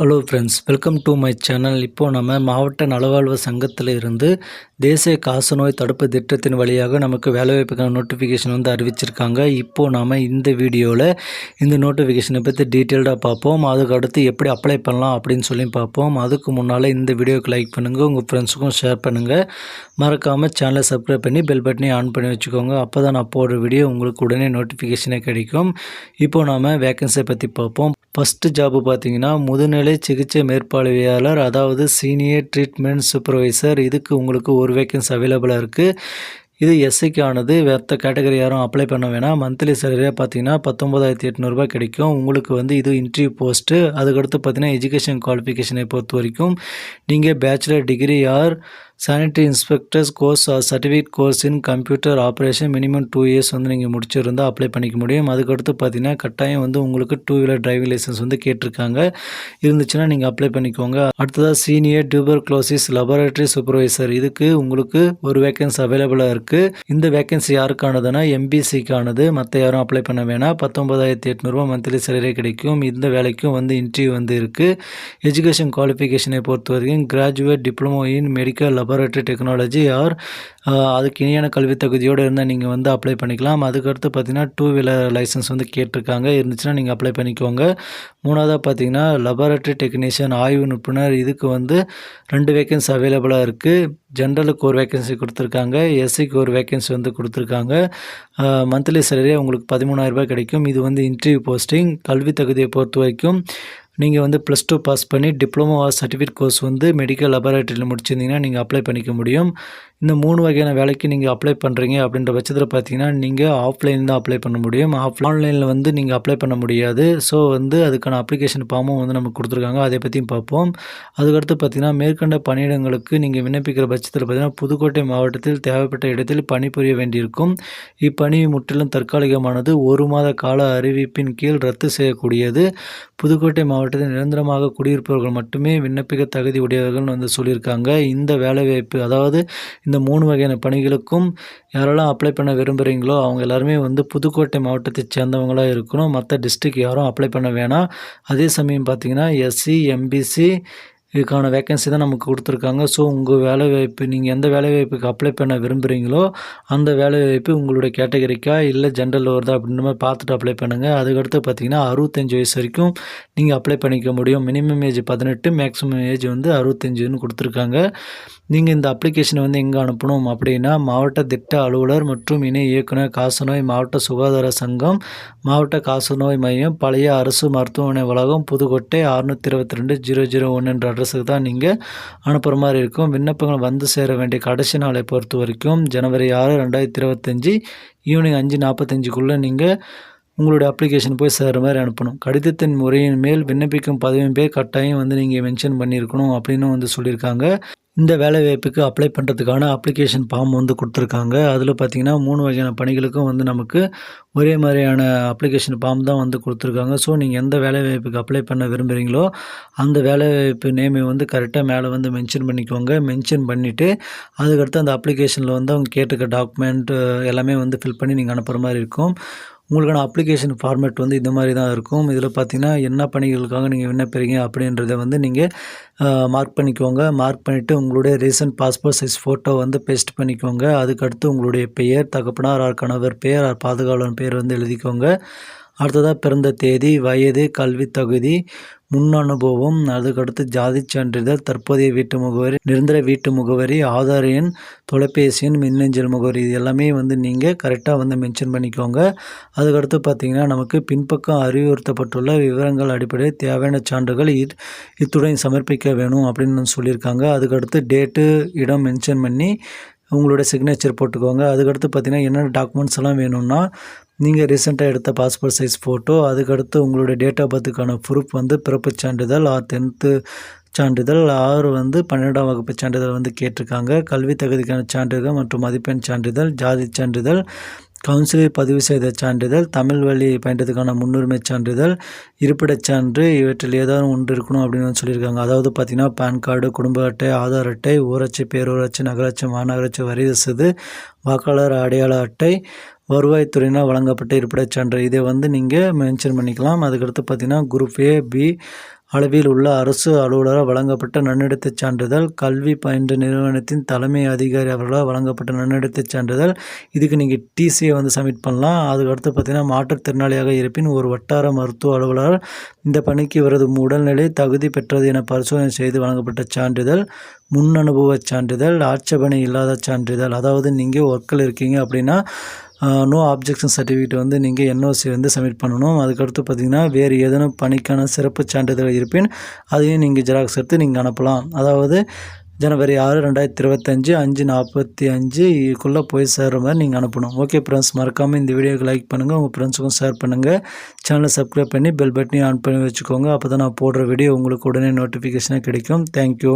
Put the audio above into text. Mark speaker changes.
Speaker 1: Hello friends welcome to my channel இப்போது நம்ம மாவட்ட நலவாழ்வு சங்கத்தில் இருந்து தேசிய காசநோய் தடுப்பு திட்டத்தின் வழியாக நமக்கு வேலைவாய்ப்புக்கான நோட்டிஃபிகேஷன் வந்து அறிவிச்சிருக்காங்க. இப்போது நாம் இந்த வீடியோவில் இந்த நோட்டிஃபிகேஷனை பற்றி டீட்டெயில்டாக பார்ப்போம். அதுக்கு அடுத்து எப்படி அப்ளை பண்ணலாம் அப்படின்னு சொல்லி பார்ப்போம். அதுக்கு முன்னால் இந்த வீடியோக்கு லைக் பண்ணுங்கள் உங்கள் ஃப்ரெண்ட்ஸுக்கும் ஷேர் பண்ணுங்கள் மறக்காமல் சேனலை சப்ஸ்கிரைப் பண்ணி பெல் பட்டனையும் ஆன் பண்ணி வச்சுக்கோங்க. அப்போ தான் நான் போடுற வீடியோ உங்களுக்கு உடனே நோட்டிஃபிகேஷனே கிடைக்கும். இப்போது நாம் வேக்கன்சியை பற்றி பார்ப்போம். ஃபஸ்ட்டு ஜாப்பு பார்த்தீங்கன்னா முதுநிலை சிகிச்சை மேற்பார்வையாளர் அதாவது சீனியர் ட்ரீட்மெண்ட் சூப்பர்வைசர் இதுக்கு உங்களுக்கு ஒரு வேக்கன்சி அவைலபிளாக இருக்குது இது எஸ்சிக்கு ஆனது வேற்ற கேட்டகரி யாரும் அப்ளை பண்ண வேணாம். மந்த்லி சேலரியாக பார்த்தீங்கன்னா பத்தொம்பதாயிரத்தி எட்நூறுபா கிடைக்கும். உங்களுக்கு வந்து இது இன்டர்வியூ போஸ்ட்டு அதுக்கடுத்து பார்த்தீங்கன்னா எஜுகேஷன் குவாலிஃபிகேஷனை பொறுத்த வரைக்கும் நீங்கள் bachelor degree or sanitary inspectors course or certificate course in computer operation minimum two years வந்து நீங்கள் முடிச்சிருந்தால் அப்ளை பண்ணிக்க முடியும். அதுக்கடுத்து பார்த்தீங்கன்னா கட்டாயம் வந்து உங்களுக்கு டூ வீலர் டிரைவிங் லைசன்ஸ் வந்து கேட்டிருக்காங்க. இருந்துச்சுன்னா நீங்கள் அப்ளை பண்ணிக்கோங்க. அடுத்ததாக senior tuberculosis laboratory supervisor இதுக்கு உங்களுக்கு ஒரு வேகன்சி அவைலபிளாக இருக்குது இந்த வேகன்சி யாருக்கானதுன்னா எம்பிசிக்கானது மற்ற யாரும் அப்ளை பண்ண வேணாம். பத்தொன்பதாயிரத்தி எட்நூறுபா மந்த்லி சேலரி கிடைக்கும். இந்த வேலைக்கும் வந்து இன்டர்வியூ வந்து இருக்குது எஜுகேஷன் குவாலிஃபிகேஷனை பொறுத்த வரைக்கும் graduate diploma in medical laboratory technology or uh, அதுக்கு இணையான கல்வி தகுதியோடு இருந்தால் நீங்கள் வந்து அப்ளை பண்ணிக்கலாம். அதுக்கடுத்து பார்த்தீங்கன்னா டூ வீலர் லைசன்ஸ் வந்து கேட்டிருக்காங்க. இருந்துச்சுன்னா நீங்கள் அப்ளை பண்ணிக்கோங்க. மூணாவதாக பார்த்தீங்கன்னா லெபார்டரி டெக்னீஷியன் ஆய்வு நிபுணர் இதுக்கு வந்து ரெண்டு வேக்கன்சி அவைலபிளாக இருக்குது ஜென்ரலுக்கு ஒரு வேக்கன்சி கொடுத்துருக்காங்க. எஸ்சிக்கு ஒரு வேக்கன்சி வந்து கொடுத்துருக்காங்க. மந்த்லி சேலரி உங்களுக்கு பதிமூணாயிரரூபா கிடைக்கும். இது வந்து இன்டர்வியூ போஸ்டிங் கல்வி தகுதியை பொறுத்த வரைக்கும். நீங்கள் வந்து ப்ளஸ் டூ பாஸ் பண்ணி டிப்ளமோ சர்டிஃபிகேட் கோர்ஸ் வந்து மெடிக்கல் லெபார்ட்டரியில் முடிச்சிருந்தீங்கன்னா நீங்கள் அப்ளை பண்ணிக்க முடியும். இந்த மூணு வகையான வேலைக்கு நீங்கள் அப்ளை பண்ணுறீங்க அப்படின்ற பட்சத்தில் பார்த்தீங்கன்னா நீங்கள் ஆஃப்லைன் தான் அப்ளை பண்ண முடியும். ஆஃப் ஆன்லைனில் வந்து நீங்கள் அப்ளை பண்ண முடியாது. ஸோ வந்து அதுக்கான அப்ளிகேஷன் ஃபார்மும் வந்து நமக்கு கொடுத்துருக்காங்க. அதை பற்றியும் பார்ப்போம். அதுக்கடுத்து பார்த்தீங்கன்னா மேற்கண்ட பணியிடங்களுக்கு நீங்கள் விண்ணப்பிக்கிற பட்சத்தில் பார்த்தீங்கன்னா புதுக்கோட்டை மாவட்டத்தில் தேவைப்பட்ட இடத்தில் பணிபுரிய வேண்டியிருக்கும். இப்பணி முற்றிலும் தற்காலிகமானது. ஒரு மாத கால அறிவிப்பின் கீழ் ரத்து செய்யக்கூடியது. புதுக்கோட்டை மாவட்டத்தில் நிரந்தரமாக குடியிருப்பவர்கள் மட்டுமே விண்ணப்பிக்க தகுதி உடையவர்கள் வந்து சொல்லியிருக்காங்க. இந்த வேலைவாய்ப்பு அதாவது இந்த மூணு வகையான பணிகளுக்கும் யாரெல்லாம் அப்ளை பண்ண விரும்புகிறீங்களோ அவங்க எல்லாருமே வந்து புதுக்கோட்டை மாவட்டத்தை சேர்ந்தவங்களாக இருக்கணும். மற்ற டிஸ்ட்ரிக் யாரும் அப்ளை பண்ண வேணாம். அதே சமயம் பார்த்திங்கன்னா எஸ்சி எம்பிசி இதுக்கான வேக்கன்சி தான் நமக்கு கொடுத்துருக்காங்க. ஸோ உங்கள் வேலைவாய்ப்பு நீங்கள் எந்த வேலைவாய்ப்புக்கு அப்ளை பண்ண விரும்புகிறீங்களோ அந்த வேலைவாய்ப்பு உங்களுடைய கேட்டகரிக்கா இல்லை ஜென்ரல் வருதா அப்படின்ற மாதிரி பார்த்துட்டு அப்ளை பண்ணுங்கள் அதுக்கடுத்து பார்த்தீங்கன்னா அறுபத்தஞ்சு வயசு வரைக்கும் நீங்கள் அப்ளை பண்ணிக்க முடியும். மினிமம் ஏஜ் பதினெட்டு மேக்ஸிமம் ஏஜ் வந்து அறுபத்தஞ்சுன்னு கொடுத்துருக்காங்க. நீங்கள் இந்த அப்ளிகேஷனை வந்து எங்கே அனுப்பணும் அப்படின்னா மாவட்ட திட்ட அலுவலர் மற்றும் இணை இயக்குனர் காசநோய் மாவட்ட சுகாதார சங்கம் மாவட்ட காசநோய் மையம் பழைய அரசு மருத்துவமனை வளாகம் புதுக்கோட்டை அறுநூற்றி இருபத்தி ரெண்டு ஜீரோ ஜீரோ ஒன்று என்ற அட்ரஸுக்கு தான் நீங்கள் அனுப்புகிற மாதிரி இருக்கும். விண்ணப்பங்கள் வந்து சேர வேண்டிய கடைசி நாளை பொறுத்த வரைக்கும் ஜனவரி ஆறு ரெண்டாயிரத்தி இருபத்தஞ்சி ஈவினிங் அஞ்சு நாற்பத்தஞ்சுக்குள்ளே நீங்கள் உங்களுடைய அப்ளிகேஷன் போய் சேர்ற மாதிரி அனுப்பணும். கடிதத்தின் முறையின் மேல் விண்ணப்பிக்கும் பதிவு பேர் கட்டாயம் வந்து நீங்கள் மென்ஷன் பண்ணியிருக்கணும் அப்படின்னு வந்து சொல்லியிருக்காங்க. இந்த வேலைவாய்ப்புக்கு அப்ளை பண்ணுறதுக்கான அப்ளிகேஷன் ஃபார்ம் வந்து கொடுத்துருக்காங்க. அதில் பார்த்திங்கன்னா மூணு வகையான பணிகளுக்கும் வந்து நமக்கு ஒரே மாதிரியான அப்ளிகேஷன் ஃபார்ம் தான் வந்து கொடுத்துருக்காங்க. ஸோ நீங்கள் எந்த வேலைவாய்ப்புக்கு அப்ளை பண்ண விரும்புகிறீங்களோ அந்த வேலைவாய்ப்பு நேமை வந்து கரெக்டாக மேலே வந்து மென்ஷன் பண்ணிக்கோங்க. மென்ஷன் பண்ணிவிட்டு அதுக்கடுத்து அந்த அப்ளிகேஷனில் வந்து அவங்க கேட்டுக்க டாக்குமெண்ட் எல்லாமே வந்து ஃபில் பண்ணி நீங்கள் அனுப்புகிற மாதிரி இருக்கும். உங்களுக்கான அப்ளிகேஷன் ஃபார்மேட் வந்து இந்த மாதிரி தான் இருக்கும். இதில் பார்த்தீங்கன்னா என்ன பணிகளுக்காக நீங்கள் விண்ணப்பிறீங்க அப்படின்றத வந்து நீங்கள் மார்க் பண்ணிக்கோங்க. மார்க் பண்ணிவிட்டு உங்களுடைய ரீசன்ட் பாஸ்போர்ட் சைஸ் ஃபோட்டோ வந்து பேஸ்ட் பண்ணிக்கோங்க. அதுக்கடுத்து உங்களுடைய பெயர் தகப்பனார் ஆர் கணவர் பெயர் ஆர் பாதுகாவலன் பெயர் வந்து எழுதிக்கோங்க. அடுத்ததாக பிறந்த தேதி வயது கல்வி தகுதி முன் அனுபவம் அதுக்கடுத்து ஜாதி சான்றிதழ் தற்போதைய வீட்டு முகவரி நிரந்தர வீட்டு முகவரி ஆதார் எண் தொலைபேசி எண் மின்னஞ்சல் முகவரி இது எல்லாமே வந்து நீங்கள் கரெக்டாக வந்து மென்ஷன் பண்ணிக்கோங்க. அதுக்கடுத்து பார்த்தீங்கன்னா நமக்கு பின்பக்கம் அறிவுறுத்தப்பட்டுள்ள விவரங்கள் அடிப்படையில் தேவையான சான்றுகள் இத்துடன் சமர்ப்பிக்க வேணும் அப்படின்னு சொல்லியிருக்காங்க. அதுக்கடுத்து டேட்டு இடம் மென்ஷன் பண்ணி உங்களோட சிக்னேச்சர் போட்டுக்கோங்க. அதுக்கடுத்து பார்த்தீங்கன்னா என்னென்ன டாக்குமெண்ட்ஸ் எல்லாம் வேணும்னா நீங்கள் ரீசெண்டாக எடுத்த பாஸ்போர்ட் சைஸ் ஃபோட்டோ அதுக்கடுத்து உங்களுடைய டேட் ஆஃப் பர்த்துக்கான ப்ரூஃப் வந்து பிறப்பு சான்றிதழ் ஆர் டென்த்து சான்றிதழ் ஆறு வந்து பன்னெண்டாம் வகுப்பு சான்றிதழ் வந்து கேட்டிருக்காங்க. கல்வி தகுதிக்கான சான்றிதழ் மற்றும் மதிப்பெண் சான்றிதழ் ஜாதி சான்றிதழ் கவுன்சிலில் பதிவு செய்த சான்றிதழ் தமிழ் வழி பயன்றதுக்கான முன்னுரிமை சான்றிதழ் இருப்பிடச் சான்று இவற்றில் ஏதாவது ஒன்று இருக்கணும் அப்படின்னு சொல்லியிருக்காங்க. அதாவது பார்த்திங்கன்னா பேன் கார்டு குடும்ப அட்டை ஆதார் அட்டை ஊராட்சி பேரூராட்சி நகராட்சி மாநகராட்சி வரி ரசீது வாக்காளர் அடையாள அட்டை வருவாய்த்துறையினால் வழங்கப்பட்ட இருப்பிடச் சான்று. இதை வந்து நீங்கள் மென்ஷன் பண்ணிக்கலாம். அதுக்கடுத்து பார்த்தீங்கன்னா குரூப் ஏ பி அளவில் உள்ள அரசு அலுவலரால் வழங்கப்பட்ட நன்னடத்தைச் சான்றிதழ் கல்வி பயின்ற நிறுவனத்தின் தலைமை அதிகாரி அவர்களால் வழங்கப்பட்ட நன்னடத்தைச் சான்றிதழ். இதுக்கு நீங்கள் டிசியை வந்து சப்மிட் பண்ணலாம். அதுக்கடுத்து பார்த்தீங்கன்னா மாற்றுத்திறனாளியாக இருப்பின் ஒரு வட்டார மருத்துவ அலுவலர் இந்த பணிக்கு இவரது உடல்நிலை தகுதி பெற்றது என பரிசோதனை செய்து வழங்கப்பட்ட சான்றிதழ். முன் அனுபவச் சான்றிதழ் ஆட்சேபனை இல்லாத சான்றிதழ். அதாவது நீங்கள் ஒர்க்கில் இருக்கீங்க அப்படின்னா நோ ஆப்ஜெக்ஷன் சர்டிஃபிகேட் வந்து நீங்கள் என்ஓசி வந்து சப்மிட் பண்ணணும். அதுக்கடுத்து பார்த்தீங்கன்னா வேறு ஏதேனும் பணிக்கான சிறப்பு சான்றிதழ் இருப்பின் அதையும் நீங்கள் ஜெராக்ஸ் எடுத்து நீங்கள் அனுப்பலாம். அதாவது ஜனவரி ஆறு ரெண்டாயிரத்தி இருபத்தஞ்சு அஞ்சு நாற்பத்தி அஞ்சு இதுக்குள்ளே போய் சேர்ற மாதிரி நீங்கள் அனுப்பணும். ஓகே ஃப்ரெண்ட்ஸ் மறக்காமல் இந்த வீடியோக்கு லைக் பண்ணுங்கள் உங்கள் ஃப்ரெண்ட்ஸுக்கும் ஷேர் பண்ணுங்கள் சேனலை சப்ஸ்கிரைப் பண்ணி பெல் பட்டனையும் ஆன் பண்ணி வச்சுக்கோங்க. அப்போ தான் நான் போடுற வீடியோ உங்களுக்கு உடனே நோட்டிஃபிகேஷனாக கிடைக்கும். தேங்க்யூ